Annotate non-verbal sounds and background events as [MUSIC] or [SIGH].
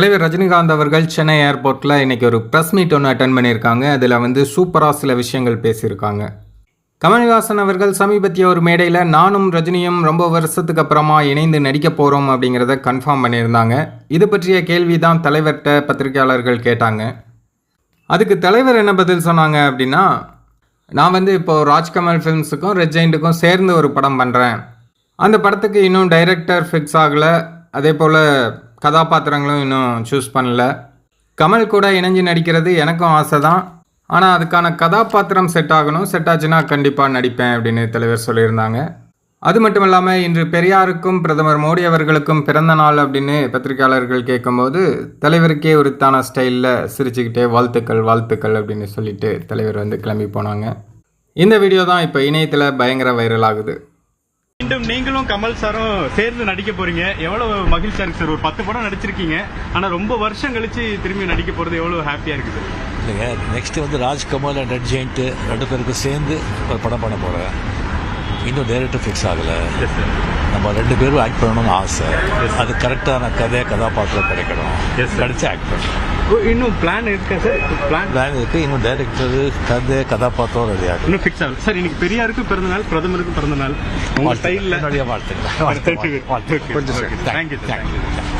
தலைவர் ரஜினிகாந்த் அவர்கள் சென்னை ஏர்போர்ட்டில் இன்றைக்கி ஒரு ப்ரெஸ் மீட் ஒன்று அட்டன் பண்ணியிருக்காங்க. அதில் வந்து சூப்பராக சில விஷயங்கள் பேசியிருக்காங்க. கமல்ஹாசன் அவர்கள் சமீபத்திய ஒரு மேடையில் நானும் ரஜினியும் ரொம்ப வருஷத்துக்கு அப்புறமா இணைந்து நடிக்க போகிறோம் அப்படிங்கிறத கன்ஃபார்ம் பண்ணியிருந்தாங்க. இது பற்றிய கேள்வி தான் தலைவர்கிட்ட பத்திரிகையாளர்கள் கேட்டாங்க. அதுக்கு தலைவர் என்ன பதில் சொன்னாங்க அப்படின்னா நான் வந்து இப்போது ராஜ்கமல் ஃபிலிம்ஸுக்கும் ரெட் ஜெயிண்ட்டுக்கும் சேர்ந்து ஒரு படம் பண்ணுறேன் அந்த படத்துக்கு இன்னும் டைரக்டர் ஃபிக்ஸ் ஆகலை. அதே போல் கதாபாத்திரங்களும் இன்னும் சூஸ் பண்ணல. கமல் கூட இணைஞ்சு நடிக்கிறது எனக்கும் ஆசை தான் ஆனால் அதுக்கான கதாபாத்திரம் செட் ஆகணும். செட் ஆச்சுன்னா கண்டிப்பாக நடிப்பேன் அப்படின்னு தலைவர் சொல்லியிருந்தாங்க. அது மட்டும் இல்லாமல் இன்று பெரியாருக்கும் பிரதமர் மோடி அவர்களுக்கும் பிறந்த நாள் அப்படின்னு பத்திரிகையாளர்கள் கேட்கும்போது தலைவருக்கே உரித்தான ஸ்டைலில் சிரிச்சுக்கிட்டே வாழ்த்துக்கள் வாழ்த்துக்கள் அப்படின்னு சொல்லிட்டு தலைவர் வந்து கிளம்பி போனாங்க. இந்த வீடியோ தான் இப்போ இணையத்தில் பயங்கர வைரல் ஆகுது. மீண்டும் நீங்களும் கமல் சாரும் சேர்ந்து நடிக்க போறீங்க. எவ்வளவு மகிழ்ச்சியா இருக்கு சார் ஒரு பத்து படம் நடிச்சிருக்கீங்க. ஆனா ரொம்ப வருஷம் கழிச்சு திரும்பி நடிக்க போறது எவ்வளவு ஹாப்பியா இருக்குது இல்லைங்க நெக்ஸ்ட் வந்து ராஜ்கமல் அண்ட் ரெட் ஜெயிண்ட் ரெண்டு பேருக்கும் சேர்ந்து ஒரு படம் பண்ண போகிறேன் இன்னும் டைரக்டர் ஃபிக்ஸ் ஆகலை. நம்ம ரெண்டு பேரும் ஆக்ட் பண்ணணும்னு ஆசை. அது கரெக்டான கதை கதாபாத்திரம் கிடைக்கணும். கிடைச்சு ஆக்ட் பண்ணணும் இன்னும் பிளான் இருக்கா சார் பிளான் பிளான் இருக்கு. இன்னும் டைரக்டர் கதை கதாபாத்திரம் ரெடி ஆகும் இன்னும் ஃபிக்ஸ் ஆகல. சார் இன்னைக்கு பெரியாருக்கும் பிறந்த நாள் பிரதமருக்கும் பிறந்த நாள். உங்க ஸ்டைல்ல என்னுடைய வாழ்த்துக்கள். [LAUGHS] தேங்க்யூ வாழ்த்துக்கள். தேங்க்யூ